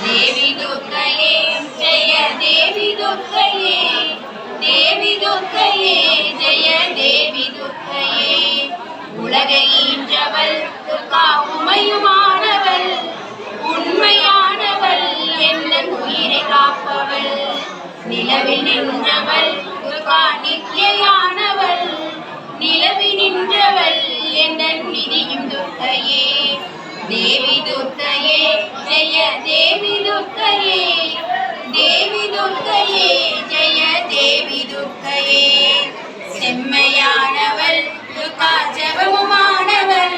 தேவி துர்க்கையே ஜெய தேவி துர்க்கையே தேவி துர்க்கையே ஜெய தேவி துர்க்கையே தேவி துர்க்கையே ஜெய தேவி செம்மையானவள் துர்கா ஜெபமுமானவள்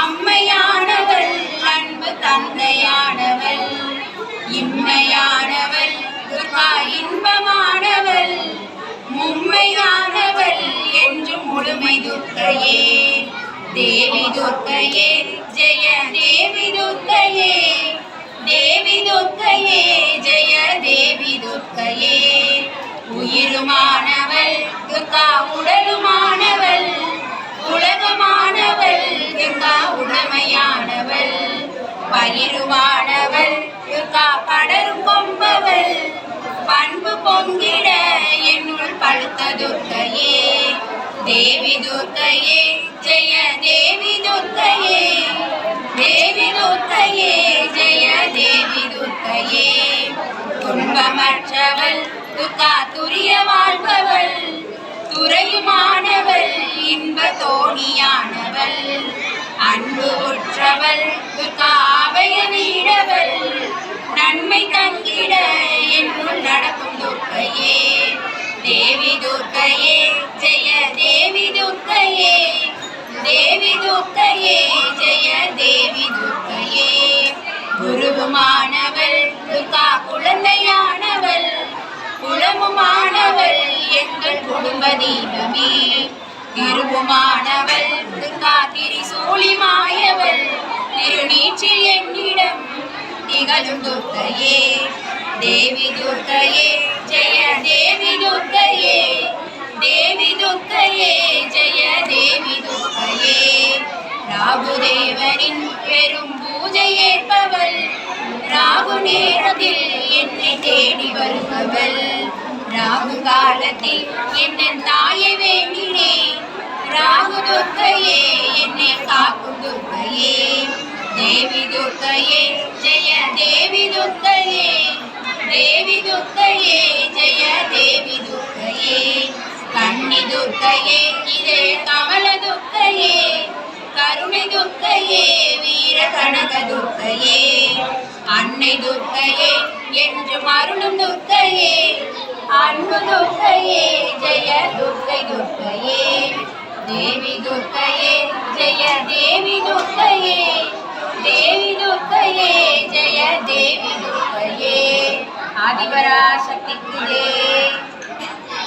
அம்மையானவள் அன்பு தந்தையானவள். இம்மையானவள் துர்கா இன்பமானவள் மும்மையானவள் என்று முழுமை துர்க்கையே. தேவி துர்க்கையே ஜெய உயிருமானவள் துர்கா உடலுமானவள் உலகமானவள் துர்கா உடமையானவள். பயிருமானவள் துர்கா படரும் கொம்பவள். பண்பு பொங்கிட என்னுள் பழுத்த துர்க்கையே தேவி துர்க்கையே ஜெய தேவி துன்பமற்றவள் துக்கா துரிய வாழ்பவள் துறையுமானவள் இன்ப தோணியானவள். அன்பு உற்றவள் துர்கா அபய வீடவள் நன்மை தங்கிட என்னுள் நடக்கும் துர்க்கையே. தேவி துர்க்கையே ஜெய தேவி துர்க்கையே. தேவி துர்க்கையே ஜெய தேவி துர்க்கையே. குருவுமானவள் துர்கா குழந்தை எங்கள் குடும்ப தீபமே திருவுமானவள் மாயவள் திருநீற்றில் என்னிடம் திகழும் துர்க்கையே தேவி துர்க்கையே ஜெய தேவி துர்க்கையே தேவி துர்க்கையே ஜெய தேவி துர்க்கையே ராகுதேவரின் பெரும் பூஜை ஏற்பவள் ராகு நேரத்தில் என்னை தேடி வருபவள் ராகு காலத்தில் என் தாயை வேண்டினேன் ராகு துர்க்கையே என்னை காக்கும் துர்க்கையே. தேவி துர்க்கையே ஜெய தேவி துர்க்கையே. தேவி துர்க்கையே ஜெய தேவி துர்க்கையே. கண்ணி துர்க்கையே இதே கமல துர்க்கையே. கருணை துர்க்கையே வீர கனக துர்க்கையே. அன்னை துர்க்கையே என்று மருளும் துர்க்கையே. அன்பு துர்க்கையே ஜெய துர்க்கை துர்க்கையே தேவி துர்க்கையே ஜெய தேவி துர்க்கையே தேவி துர்க்கையே ஜெய தேவி துர்க்கையே ஆதிபராசக்திக்கு ஜெய